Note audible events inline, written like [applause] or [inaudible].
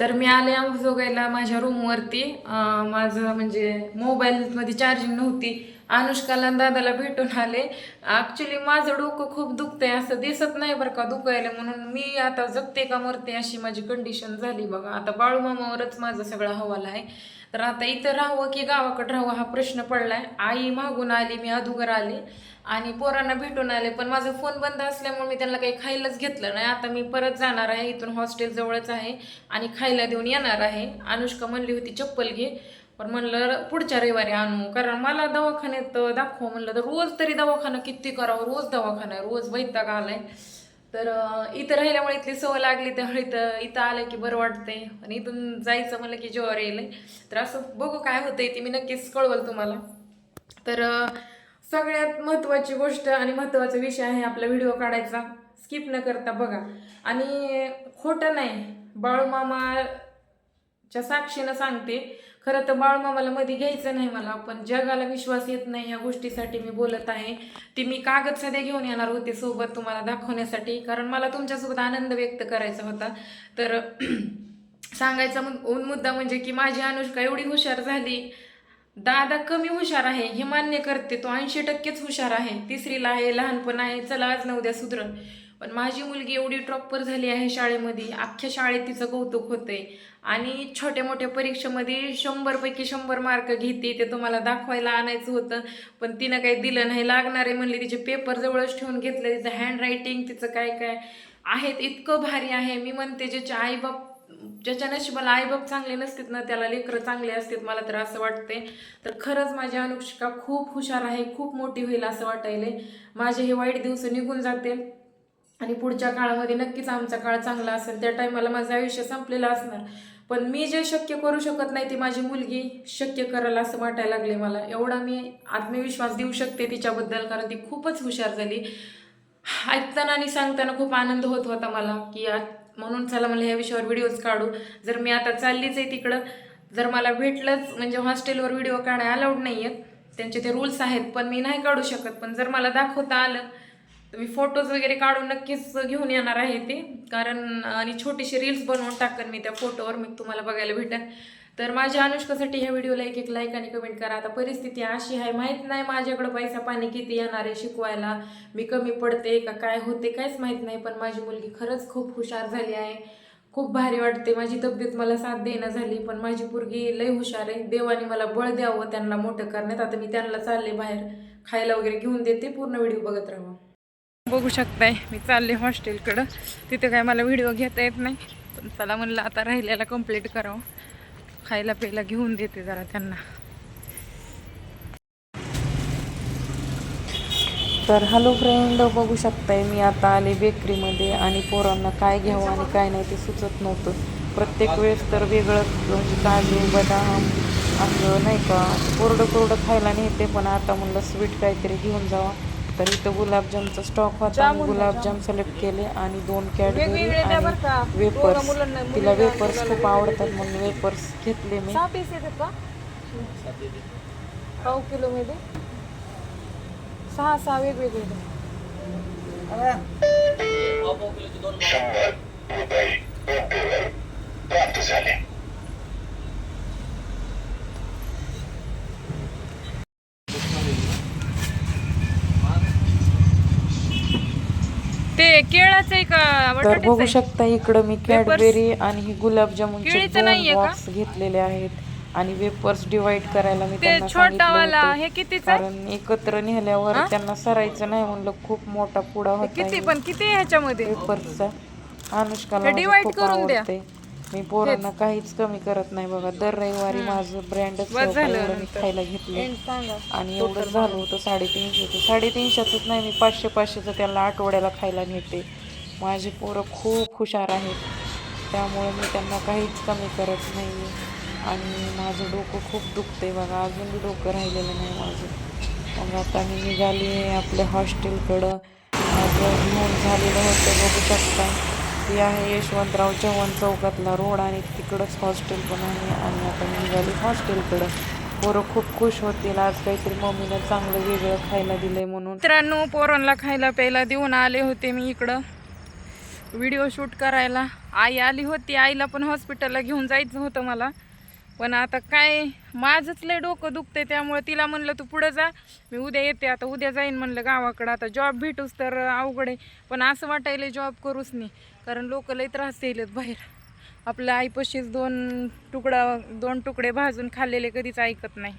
तर मी आले अंबुजोगाईला माझ्या रूमवरती माझं म्हणजे मोबाईलमध्ये चार्जिंग नव्हती. अनुष्काला दादाला भेटून आले. ॲक्च्युली माझं डोकं खूप दुखतंय असं दिसत नाही बरं का दुखायला म्हणून मी आता जगते का मरते अशी माझी कंडिशन झाली बघा. आता बाळूमामावरच माझं सगळं हवाला आहे. तर आता इथं राहावं की गावाकडं राहावं हा प्रश्न पडला आहे आई मागून आली मी अधुगर आले आणि पोरांना भेटून आले. पण माझा फोन बंद असल्यामुळे मी त्यांना काही खायलाच घेतलं नाही. आता मी परत जाणार आहे. इथून हॉस्टेल जवळच आहे आणि खायला देऊन येणार आहे. अनुष्का म्हणली होती चप्पल घे. पण म्हणलं पुढच्या रविवारी आणू. कारण मला दवाखान्यात दाखव म्हणलं. तर रोज तरी दवाखाना किती करावं? रोज दवाखाना आहे. रोज वैताग आलाय. तर इथं राहिल्यामुळे इथली सवय लागली त्यामुळे इथं इथं आलं की बरं वाटतंय. आणि इथून जायचं म्हणलं की जेव्हा येईल तर असं बघू काय होतंय ते मी नक्कीच कळवल तुम्हाला. तर सगळ्यात महत्त्वाची गोष्ट आणि महत्त्वाचा विषय आहे आपला व्हिडिओ काढायचा. स्किप न करता बघा. आणि खोटं नाही. च्या साक्षीनं सांगते खरं तर बाळमामाला मध्ये घ्यायचं नाही मला पण जगाला विश्वास येत नाही ह्या गोष्टीसाठी मी बोलत आहे. ती मी कागद सध्या घेऊन येणार होते सोबत तुम्हाला दाखवण्यासाठी कारण मला तुमच्यासोबत आनंद व्यक्त करायचा होता. तर [clears throat] सांगायचा मुद्दा म्हणजे की माझी अनुष्का एवढी हुशार झाली. दादा कमी हुशार आहे हे मान्य करते तो ऐंशी टक्केच हुशार आहे. तिसरीला आहे लहानपण आहे चला आज ना उद्या सुधरण पण माझी मुलगी एवढी टॉपर झाली आहे शाळेमध्ये. अख्ख्या शाळेत तिचं कौतुक होते आणि छोट्या मोठ्या परीक्षेमध्ये शंभरपैकी शंभर मार्क घेते. ते तुम्हाला दाखवायला आणायचं होतं. पण तिनं काही दिलं नाही. लागणारे म्हणले तिचे पेपर जवळच ठेवून घेतले. तिचं हँड रायटिंग तिचं काय काय आहेत इतकं भारी आहे. मी म्हणते ज्याचे आईबाप ज्याच्या नशिबाला आईबाप चांगले नसतात ना त्याला लेकरं चांगले असतात मला तर असं वाटते तर खरंच माझी अनुष्का खूप हुशार आहे खूप मोठी होईल असं वाटायले माझे हे वाईट दिवस निघून जातील. आणि पुढच्या काळामध्ये नक्कीच आमचा काळ चांगला असेल. त्या टायमाला माझं आयुष्य संपलेलं असणार. पण मी जे शक्य करू शकत नाही ती माझी मुलगी शक्य करायला असं वाटायला लागले मला. एवढा मी आत्मविश्वास देऊ शकते तिच्याबद्दल कारण ती खूपच हुशार झाली. ऐकताना आणि सांगताना खूप आनंद होत होता मला की आ- म्हणून चला मला या विषयावर व्हिडिओज काढू. जर मी आता चाललीच आहे तिकडं जर मला भेटलंच म्हणजे हॉस्टेलवर व्हिडिओ काढाय अलाउड नाही आहेत त्यांचे ते रूल्स आहेत पण मी नाही काढू शकत. पण जर मला दाखवता आलं तर मी फोटोज वगैरे काढून नक्कीच घेऊन येणार आहे ते. कारण आणि छोटीशी रील्स बनवून टाकन मी त्या फोटोवर मी तुम्हाला बघायला भेटेन. तर माझ्या अनुष्कासाठी ह्या व्हिडिओला एक एक लाईक आणि कमेंट करा. आता परिस्थिती अशी आहे माहीत नाही माझ्याकडं पैसा पाणी किती येणार आहे शिकवायला. मी कमी पडते का काय होते काहीच माहीत नाही पण माझी मुलगी खरंच खूप हुशार झाली आहे. खूप भारी वाटते. माझी तब्येत मला साथ देणं झाली पण माझी पोरगी लय हुशार आहे. देवाने मला बळ द्यावं त्यांना मोठं करण्यात. आता मी त्यांना चालले बाहेर. खायला वगैरे घेऊन देते पूर्ण व्हिडिओ बघत राहा बघू शकताय मी चालले हॉस्टेलकडं. तिथे काय मला व्हिडिओ घेता येत नाही. पण चला म्हणलं आता राहिलेला कंप्लीट करावं. खायला प्यायला घेऊन देते जरा त्यांना. तर हॅलो फ्रेंड बघू शकताय मी आता आले बेकरीमध्ये आणि पोरांना काय घ्यावं आणि काय नाही ते सुचत नव्हतं. प्रत्येक वेळेस तर वेगळं म्हणजे काजू बदाम असं नाही का कोरडं कोरडं खायला नेते पण आता म्हणलं स्वीट काहीतरी घेऊन जावा. तर इथं गुलाबजामचा स्टॉक होता गुलाबजाम सिलेक्ट केले आणि दोन कॅडबरी आणि वेपर्स तिला वेपर्स खूप आवडतात म्हणून वेपर्स घेतले मी. सहा पीस येतात का? पाव किलो मध्ये? सहा सहा वेगवेगळे ते केळाचं आहे का तर बघू? शकता इकडं मी कॅडबेरी आणि ही गुलाबजामुनचे केळीचं दोन नाहीये का? बॉक्स घेतलेले आहेत आणि वेपर्स डिवाइड करायला मी ते त्यांना छोटा वाला सांगितलं हे होतं. कितीचं आहे? कारण एकत्र नेल्यावर त्यांना सरायचं नाही म्हणलं खूप मोठा पुडा होता किती पण किती आहे ह्याच्यामध्ये वेपर्सचा अनुष्काला हे माझं divide खूप करून द्या. आवडते मी पोरांना काहीच कमी करत नाही बघा. दर रविवारी माझं ब्रँडच मी. खायला घेतले आणि एवढं झालं होतं साडेतीनशेचं. साडेतीनशेचंच नाही मी पाचशे पाचशेचं त्याला आठवड्याला खायला नेते. माझी पोरं खूप हुशार आहेत. त्यामुळे मी त्यांना काहीच कमी करत नाही आणि माझं डोकं खूप दुखते बघा. अजूनही डोकं राहिलेलं नाही माझं. मग आता मी निघाली आहे आपल्या हॉस्टेलकडं माझं घेऊन झालेलं होतं बघू शकता. ती आहे यशवंतराव चव्हाण चौकातला रोड आणि तिकडंच हॉस्टेल पण आहे आणि आता मी निघाली हॉस्टेलकडं. पोरं खूप खुश होतील. आज काहीतरी मम्मीनं चांगलं वेगळं खायला दिलंय म्हणून. मित्रांनो पोरांना खायला प्यायला देऊन आले होते मी इकडं. व्हिडिओ शूट करायला. आई आली होती. आईला पण हॉस्पिटलला घेऊन जायचं होतं मला. पण आता काय माझंच लय डोकं दुखतंय त्यामुळे तिला म्हणलं तू पुढं जा. मी उद्या येते आता उद्या जाईन म्हणलं गावाकडं. आता जॉब भेटूस तर अवघड आहे. पण असं वाटायला जॉब करूच नाही कारण लोक लय त्रास येईलच बाहेर. आपल्या आईपाशीच दोन तुकडा दोन तुकडे भाजून खाल्लेले कधीच ऐकत नाही.